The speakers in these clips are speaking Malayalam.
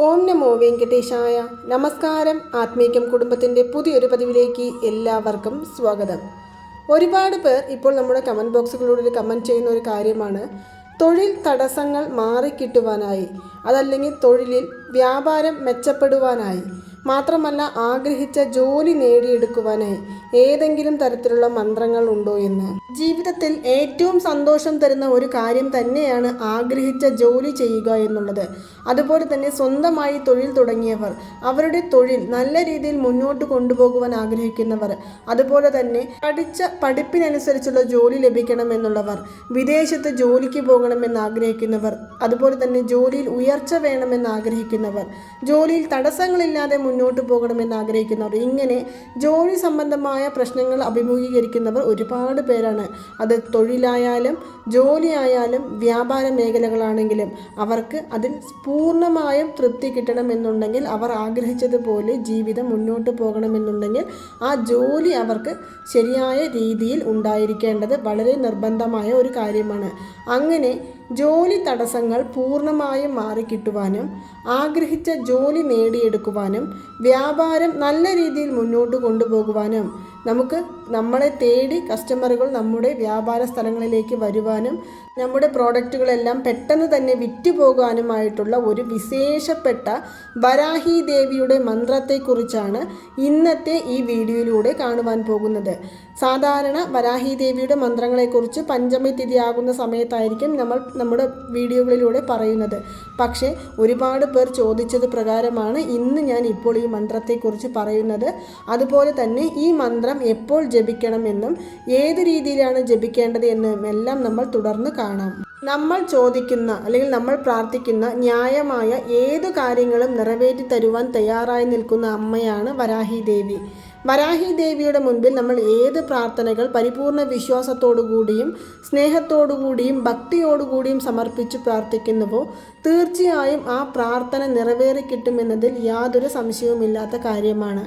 ഓം നമോ വെങ്കടേശായ. നമസ്കാരം. ആത്മീകം കുടുംബത്തിന്റെ പുതിയൊരു പതിവിലേക്ക് എല്ലാവർക്കും സ്വാഗതം. ഒരുപാട് പേർ ഇപ്പോൾ നമ്മുടെ കമന്റ് ബോക്സുകളിലൂടെ കമന്റ് ചെയ്യുന്ന ഒരു കാര്യമാണ്. തൊഴിൽ തടസ്സങ്ങൾ മാറിക്കിട്ടുവാനായി. അതല്ലെങ്കിൽ തൊഴിലിൽ വ്യാപാരം മെച്ചപ്പെടുവാനായി. മാത്രമല്ല ആഗ്രഹിച്ച ജോലി നേടിയെടുക്കുവാനായി ഏതെങ്കിലും തരത്തിലുള്ള മന്ത്രങ്ങൾ ഉണ്ടോ എന്ന്. ജീവിതത്തിൽ ഏറ്റവും സന്തോഷം തരുന്ന ഒരു കാര്യം തന്നെയാണ് ആഗ്രഹിച്ച ജോലി ചെയ്യുക എന്നുള്ളത്. അതുപോലെ തന്നെ സ്വന്തമായി തൊഴിൽ തുടങ്ങിയവർ അവരുടെ തൊഴിൽ നല്ല രീതിയിൽ മുന്നോട്ട് കൊണ്ടുപോകുവാൻ ആഗ്രഹിക്കുന്നവർ അതുപോലെ തന്നെ പഠിച്ച പഠിപ്പിനനുസരിച്ചുള്ള ജോലി ലഭിക്കണം എന്നുള്ളവർ വിദേശത്ത് ജോലിക്ക് പോകണമെന്ന് ആഗ്രഹിക്കുന്നവർ അതുപോലെ തന്നെ ജോലിയിൽ ഉയർച്ച വേണമെന്ന് ആഗ്രഹിക്കുന്നവർ ജോലിയിൽ തടസ്സങ്ങളില്ലാതെ മുന്നോട്ട് പോകണമെന്ന് ആഗ്രഹിക്കുന്നവർ. ഇങ്ങനെ ജോലി സംബന്ധമായ പ്രശ്നങ്ങൾ അഭിമുഖീകരിക്കുന്നവർ ഒരുപാട് പേരാണ്. അത് തൊഴിലായാലും ജോലിയായാലും വ്യാപാര മേഖലകളാണെങ്കിലും അവർക്ക് അതിൽ പൂർണമായും തൃപ്തി കിട്ടണമെന്നുണ്ടെങ്കിൽ അവർ ആഗ്രഹിച്ചതുപോലെ ജീവിതം മുന്നോട്ട് പോകണമെന്നുണ്ടെങ്കിൽ ആ ജോലി അവർക്ക് ശരിയായ രീതിയിൽ ഉണ്ടായിരിക്കേണ്ടത് വളരെ നിർബന്ധമായ ഒരു കാര്യമാണ്. അങ്ങനെ ജോലി തടസ്സങ്ങൾ പൂർണമായും മാറിക്കിട്ടുവാനും ആഗ്രഹിച്ച ജോലി നേടിയെടുക്കുവാനും വ്യാപാരം നല്ല രീതിയിൽ മുന്നോട്ട് കൊണ്ടുപോകുവാനും നമുക്ക് നമ്മളെ തേടി കസ്റ്റമറുകൾ നമ്മുടെ വ്യാപാര സ്ഥലങ്ങളിലേക്ക് വരുവാനും നമ്മുടെ പ്രോഡക്റ്റുകളെല്ലാം പെട്ടെന്ന് തന്നെ വിറ്റ് പോകാനുമായിട്ടുള്ള ഒരു വിശേഷപ്പെട്ട വരാഹി ദേവിയുടെ മന്ത്രത്തെക്കുറിച്ചാണ് ഇന്നത്തെ ഈ വീഡിയോയിലൂടെ കാണുവാൻ പോകുന്നത്. സാധാരണ വരാഹി ദേവിയുടെ മന്ത്രങ്ങളെക്കുറിച്ച് പഞ്ചമി തിഥി ആകുന്ന സമയത്തായിരിക്കും നമ്മൾ നമ്മുടെ വീഡിയോകളിലൂടെ പറയുന്നത്. പക്ഷേ ഒരുപാട് പേർ ചോദിച്ചത് പ്രകാരമാണ് ഇന്ന് ഞാൻ ഇപ്പോൾ ഈ മന്ത്രത്തെക്കുറിച്ച് പറയുന്നത്. അതുപോലെ തന്നെ ഈ മന്ത്രം എപ്പോൾ ജപിക്കണമെന്നും ഏത് രീതിയിലാണ് ജപിക്കേണ്ടത് എന്നും എല്ലാം നമ്മൾ തുടർന്ന് കാണാം. നമ്മൾ ചോദിക്കുന്ന അല്ലെങ്കിൽ നമ്മൾ പ്രാർത്ഥിക്കുന്ന ന്യായമായ ഏതു കാര്യങ്ങളും നിറവേറ്റി തരുവാൻ തയ്യാറായി നിൽക്കുന്ന അമ്മയാണ് വരാഹി ദേവി. വരാഹി ദേവിയുടെ മുൻപിൽ നമ്മൾ ഏത് പ്രാർത്ഥനകൾ പരിപൂർണ വിശ്വാസത്തോടുകൂടിയും സ്നേഹത്തോടുകൂടിയും ഭക്തിയോടുകൂടിയും സമർപ്പിച്ച് പ്രാർത്ഥിക്കുന്നുവോ തീർച്ചയായും ആ പ്രാർത്ഥന നിറവേറി കിട്ടുമെന്നതിൽ യാതൊരു സംശയവുമില്ലാത്ത കാര്യമാണ്.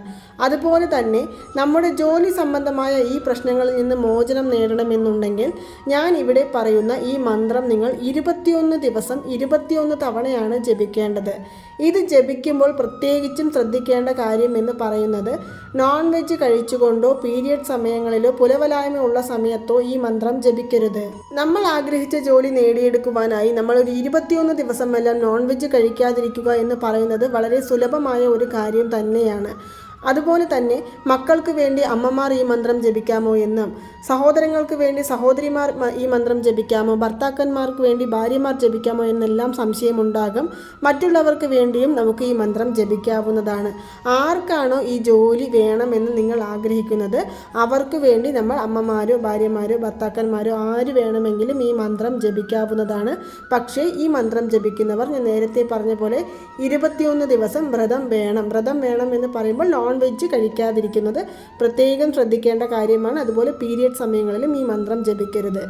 അതുപോലെ തന്നെ നമ്മുടെ ജോലി സംബന്ധമായ ഈ പ്രശ്നങ്ങളിൽ നിന്ന് മോചനം നേടണമെന്നുണ്ടെങ്കിൽ ഞാൻ ഇവിടെ പറയുന്ന ഈ മന്ത്രം നിങ്ങൾ ഇരുപത്തിയൊന്ന് ദിവസം ഇരുപത്തിയൊന്ന് തവണയാണ് ജപിക്കേണ്ടത്. ഇത് ജപിക്കുമ്പോൾ പ്രത്യേകിച്ചും ശ്രദ്ധിക്കേണ്ട കാര്യം എന്ന് പറയുന്നത് നോൺ വെജ് കഴിച്ചുകൊണ്ടോ പീരിയഡ് സമയങ്ങളിലോ പുലവലായ്മ ഉള്ള സമയത്തോ ഈ മന്ത്രം ജപിക്കരുത്. നമ്മൾ ആഗ്രഹിച്ച ജോലി നേടിയെടുക്കുവാനായി നമ്മൾ ഒരു ഇരുപത്തിയൊന്ന് ദിവസമെല്ലാം നോൺ വെജ് കഴിക്കാതിരിക്കുക എന്ന് പറയുന്നത് വളരെ സുലഭമായ ഒരു കാര്യം തന്നെയാണ്. അതുപോലെ തന്നെ മക്കൾക്ക് വേണ്ടി അമ്മമാർ ഈ മന്ത്രം ജപിക്കാമോ എന്നും സഹോദരങ്ങൾക്ക് വേണ്ടി സഹോദരിമാർ ഈ മന്ത്രം ജപിക്കാമോ ഭർത്താക്കന്മാർക്ക് വേണ്ടി ഭാര്യമാർ ജപിക്കാമോ എന്നെല്ലാം സംശയമുണ്ടാകും. മറ്റുള്ളവർക്ക് വേണ്ടിയും നമുക്ക് ഈ മന്ത്രം ജപിക്കാവുന്നതാണ്. ആർക്കാണോ ഈ ജോലി വേണമെന്ന് നിങ്ങൾ ആഗ്രഹിക്കുന്നത് അവർക്ക് വേണ്ടി നമ്മൾ അമ്മമാരോ ഭാര്യമാരോ ഭർത്താക്കന്മാരോ ആര് വേണമെങ്കിലും ഈ മന്ത്രം ജപിക്കാവുന്നതാണ്. പക്ഷേ ഈ മന്ത്രം ജപിക്കുന്നവർ ഞാൻ നേരത്തെ പറഞ്ഞ പോലെ ഇരുപത്തിയൊന്ന് ദിവസം വ്രതം വേണം. വ്രതം വേണം എന്ന് പറയുമ്പോൾ നോൺ വെജ് കഴിക്കാതിരിക്കുന്നത് പ്രത്യേകം ശ്രദ്ധിക്കേണ്ട കാര്യമാണ്. അതുപോലെ പീരിയഡ് സമയങ്ങളിലും ഈ മന്ത്രം ജപിക്കരുത്.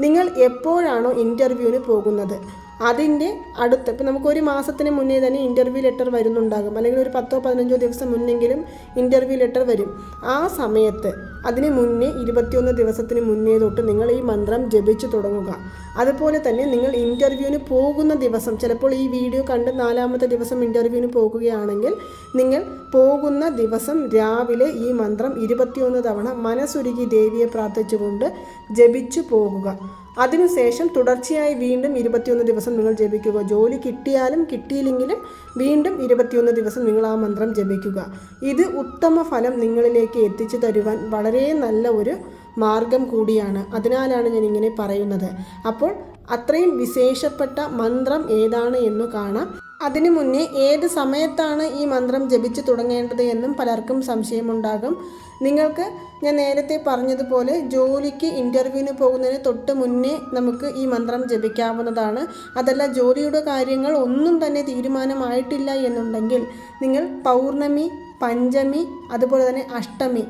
നിങ്ങൾ എപ്പോഴാണോ ഇന്റർവ്യൂവിന് പോകുന്നത്? അതിന്റെ അടുത്ത് ഇപ്പം നമുക്ക് ഒരു മാസത്തിന് മുന്നേ തന്നെ ഇന്റർവ്യൂ ലെറ്റർ വരുന്നുണ്ടാകും. അല്ലെങ്കിൽ ഒരു പത്തോ പതിനഞ്ചോ ദിവസം മുന്നെങ്കിലും ഇന്റർവ്യൂ ലെറ്റർ വരും. ആ സമയത്ത് അതിന് മുന്നേ ഇരുപത്തിയൊന്ന് ദിവസത്തിന് മുന്നേ തൊട്ട് നിങ്ങൾ ഈ മന്ത്രം ജപിച്ചു തുടങ്ങുക. അതുപോലെ തന്നെ നിങ്ങൾ ഇന്റർവ്യൂവിന് പോകുന്ന ദിവസം ചിലപ്പോൾ ഈ വീഡിയോ കണ്ട് നാലാമത്തെ ദിവസം ഇന്റർവ്യൂവിന് പോകുകയാണെങ്കിൽ നിങ്ങൾ പോകുന്ന ദിവസം രാവിലെ ഈ മന്ത്രം ഇരുപത്തിയൊന്ന് തവണ മനസ്സുരുകി ദേവിയെ പ്രാർത്ഥിച്ചുകൊണ്ട് ജപിച്ചു പോകുക. അതിനുശേഷം തുടർച്ചയായി വീണ്ടും ഇരുപത്തിയൊന്ന് ദിവസം നിങ്ങൾ ജപിക്കുക. ജോലി കിട്ടിയാലും കിട്ടിയില്ലെങ്കിലും വീണ്ടും ഇരുപത്തിയൊന്ന് ദിവസം നിങ്ങൾ ആ മന്ത്രം ജപിക്കുക. ഇത് ഉത്തമ ഫലം നിങ്ങളിലേക്ക് എത്തിച്ചു തരുവാൻ വളരെ നല്ല ഒരു മാർഗം കൂടിയാണ്. അതിനാലാണ് ഞാൻ ഇങ്ങനെ പറയുന്നത്. അപ്പോൾ അത്രയും വിശേഷപ്പെട്ട മന്ത്രം ഏതാണ് എന്ന് കാണാം. അതിനു മുന്നേ ഏത് സമയത്താണ് ഈ മന്ത്രം ജപിച്ചു തുടങ്ങേണ്ടത് എന്നും പലർക്കും സംശയമുണ്ടാകും. നിങ്ങൾക്ക് ഞാൻ നേരത്തെ പറഞ്ഞതുപോലെ ജോലിക്ക് ഇന്റർവ്യൂവിന് പോകുന്നതിന് തൊട്ട് മുന്നേ നമുക്ക് ഈ മന്ത്രം ജപിക്കാവുന്നതാണ്. അതല്ല ജോലിയുടെ കാര്യങ്ങൾ ഒന്നും തന്നെ തീരുമാനമായിട്ടില്ല എന്നുണ്ടെങ്കിൽ നിങ്ങൾ പൗർണമി പഞ്ചമി അതുപോലെ തന്നെ അഷ്ടമി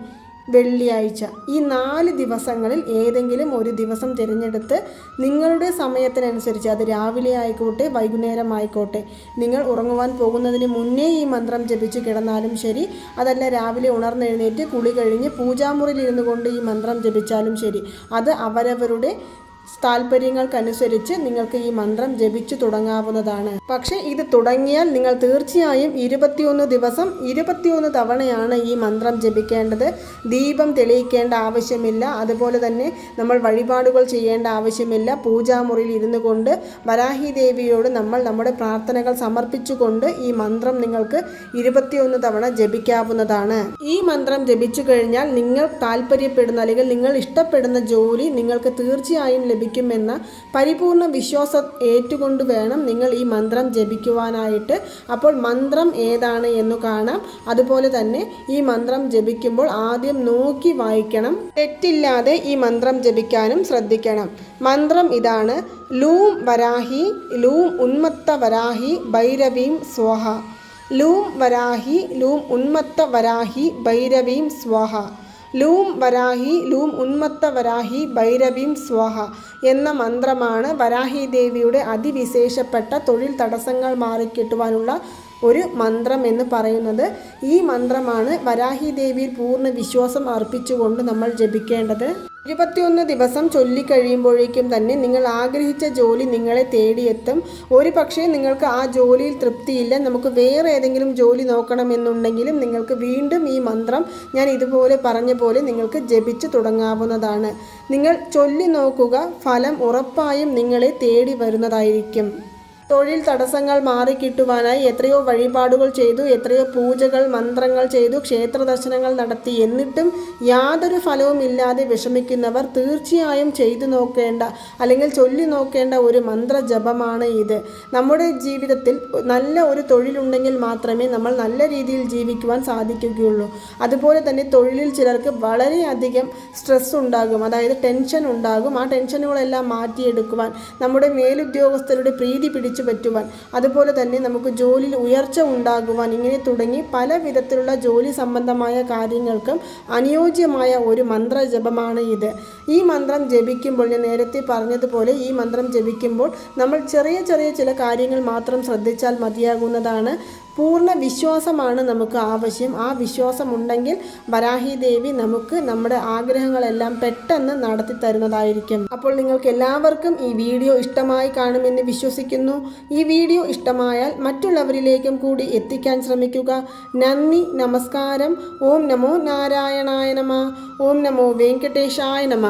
വെള്ളിയാഴ്ച. ഈ നാല് ദിവസങ്ങളിൽ ഏതെങ്കിലും ഒരു ദിവസം തിരഞ്ഞെടുത്ത് നിങ്ങളുടെ സമയത്തിനനുസരിച്ച് അത് രാവിലെ ആയിക്കോട്ടെ വൈകുന്നേരം ആയിക്കോട്ടെ നിങ്ങൾ ഉറങ്ങുവാൻ പോകുന്നതിന് മുന്നേ ഈ മന്ത്രം ജപിച്ച് കിടന്നാലും ശരി അതല്ല രാവിലെ ഉണർന്നെഴുന്നേറ്റ് കുളി കഴിഞ്ഞ് പൂജാമുറിയിൽ ഇരുന്നു കൊണ്ട് ഈ മന്ത്രം ജപിച്ചാലും ശരി. അത് അവരവരുടെ താല്പര്യങ്ങൾക്കനുസരിച്ച് നിങ്ങൾക്ക് ഈ മന്ത്രം ജപിച്ചു തുടങ്ങാവുന്നതാണ്. പക്ഷേ ഇത് തുടങ്ങിയാൽ നിങ്ങൾ തീർച്ചയായും ഇരുപത്തിയൊന്ന് ദിവസം ഇരുപത്തിയൊന്ന് തവണയാണ് ഈ മന്ത്രം ജപിക്കേണ്ടത്. ദീപം തെളിയിക്കേണ്ട ആവശ്യമില്ല. അതുപോലെ തന്നെ നമ്മൾ വഴിപാടുകൾ ചെയ്യേണ്ട ആവശ്യമില്ല. പൂജാമുറിയിൽ ഇരുന്നു കൊണ്ട് വരാഹി ദേവിയോട് നമ്മൾ നമ്മുടെ പ്രാർത്ഥനകൾ സമർപ്പിച്ചുകൊണ്ട് ഈ മന്ത്രം നിങ്ങൾക്ക് ഇരുപത്തിയൊന്ന് തവണ ജപിക്കാവുന്നതാണ്. ഈ മന്ത്രം ജപിച്ചു കഴിഞ്ഞാൽ നിങ്ങൾ താല്പര്യപ്പെടുന്ന അല്ലെങ്കിൽ നിങ്ങൾ ഇഷ്ടപ്പെടുന്ന ജോലി നിങ്ങൾക്ക് തീർച്ചയായും ലഭിക്കുമെന്ന പരിപൂർണ വിശ്വാസം ഏറ്റുകൊണ്ട് വേണം നിങ്ങൾ ഈ മന്ത്രം ജപിക്കുവാനായിട്ട്. അപ്പോൾ മന്ത്രം ഏതാണ് എന്ന് കാണാം. അതുപോലെ തന്നെ ഈ മന്ത്രം ജപിക്കുമ്പോൾ ആദ്യം നോക്കി വായിക്കണം. തെറ്റില്ലാതെ ഈ മന്ത്രം ജപിക്കാനും ശ്രദ്ധിക്കണം. മന്ത്രം ഇതാണ്. ലൂം വരാഹി ലൂം ഉന്മത്ത വരാഹി ഭൈരവീം സ്വാഹ. ലൂം വരാഹി ലൂം ഉന്മത്ത വരാഹി ഭൈരവീം സ്വാഹ. ലൂം വരാഹി ലൂം ഉന്മത്ത വരാഹി ഭൈരവീം സ്വാഹ എന്ന മന്ത്രമാണ് വരാഹി ദേവിയുടെ അതിവിശേഷപ്പെട്ട തൊഴിൽ തടസ്സങ്ങൾ മാറിക്കിട്ടുവാനുള്ള ഒരു മന്ത്രം എന്ന് പറയുന്നത്. ഈ മന്ത്രമാണ് വരാഹി ദേവിയിൽ പൂർണ വിശ്വാസം അർപ്പിച്ചുകൊണ്ട് നമ്മൾ ജപിക്കേണ്ടത്. ഇരുപത്തിയൊന്ന് ദിവസം ചൊല്ലിക്കഴിയുമ്പോഴേക്കും തന്നെ നിങ്ങൾ ആഗ്രഹിച്ച ജോലി നിങ്ങളെ തേടിയെത്തും. ഒരു പക്ഷേ നിങ്ങൾക്ക് ആ ജോലിയിൽ തൃപ്തിയില്ല. നമുക്ക് വേറെ ഏതെങ്കിലും ജോലി നോക്കണമെന്നുണ്ടെങ്കിലും നിങ്ങൾക്ക് വീണ്ടും ഈ മന്ത്രം ഞാൻ ഇതുപോലെ പറഞ്ഞ പോലെ നിങ്ങൾക്ക് ജപിച്ച് തുടങ്ങാവുന്നതാണ്. നിങ്ങൾ ചൊല്ലി നോക്കുക ഫലം ഉറപ്പായും നിങ്ങളെ തേടി വരുന്നതായിരിക്കും. തൊഴിൽ തടസ്സങ്ങൾ മാറിക്കിട്ടുവാനായി എത്രയോ വഴിപാടുകൾ ചെയ്തു എത്രയോ പൂജകൾ മന്ത്രങ്ങൾ ചെയ്തു ക്ഷേത്ര ദർശനങ്ങൾ നടത്തി. എന്നിട്ടും യാതൊരു ഫലവും ഇല്ലാതെ വിഷമിക്കുന്നവർ തീർച്ചയായും ചെയ്തു നോക്കേണ്ട അല്ലെങ്കിൽ ചൊല്ലി നോക്കേണ്ട ഒരു മന്ത്രജപമാണ് ഇത്. നമ്മുടെ ജീവിതത്തിൽ നല്ല ഒരു തൊഴിലുണ്ടെങ്കിൽ മാത്രമേ നമ്മൾ നല്ല രീതിയിൽ ജീവിക്കുവാൻ സാധിക്കുകയുള്ളൂ. അതുപോലെ തന്നെ തൊഴിലിൽ ചിലർക്ക് വളരെയധികം സ്ട്രെസ് ഉണ്ടാകും. അതായത് ടെൻഷൻ ഉണ്ടാകും. ആ ടെൻഷനുകളെല്ലാം മാറ്റിയെടുക്കുവാൻ നമ്മുടെ മേലുദ്യോഗസ്ഥരുടെ പ്രീതി പിടിച്ചു പറ്റുവാൻ. അതുപോലെ തന്നെ നമുക്ക് ജോലിയിൽ ഉയർച്ച ഉണ്ടാകുവാൻ ഇങ്ങനെ തുടങ്ങി പല വിധത്തിലുള്ള ജോലി സംബന്ധമായ കാര്യങ്ങൾക്കും അനുയോജ്യമായ ഒരു മന്ത്രജപമാണ് ഇത്. ഈ മന്ത്രം ജപിക്കുമ്പോൾ ഞാൻ നേരത്തെ പറഞ്ഞതുപോലെ ഈ മന്ത്രം ജപിക്കുമ്പോൾ നമ്മൾ ചെറിയ ചെറിയ ചില കാര്യങ്ങൾ മാത്രം ശ്രദ്ധിച്ചാൽ മതിയാകുന്നതാണ്. പൂർണ വിശ്വാസമാണ് നമുക്ക് ആവശ്യം. ആ വിശ്വാസമുണ്ടെങ്കിൽ വരാഹി ദേവി നമുക്ക് നമ്മുടെ ആഗ്രഹങ്ങളെല്ലാം പെട്ടെന്ന് നടത്തി തരുന്നതായിരിക്കും. അപ്പോൾ നിങ്ങൾക്ക് എല്ലാവർക്കും ഈ വീഡിയോ ഇഷ്ടമായി കാണുമെന്ന് വിശ്വസിക്കുന്നു. ഈ വീഡിയോ ഇഷ്ടമായാൽ മറ്റുള്ളവരിലേക്കും കൂടി എത്തിക്കാൻ ശ്രമിക്കുക. നന്ദി നമസ്കാരം. ഓം നമോ നാരായണായ നമ. ഓം നമോ വെങ്കടേശായ നമ.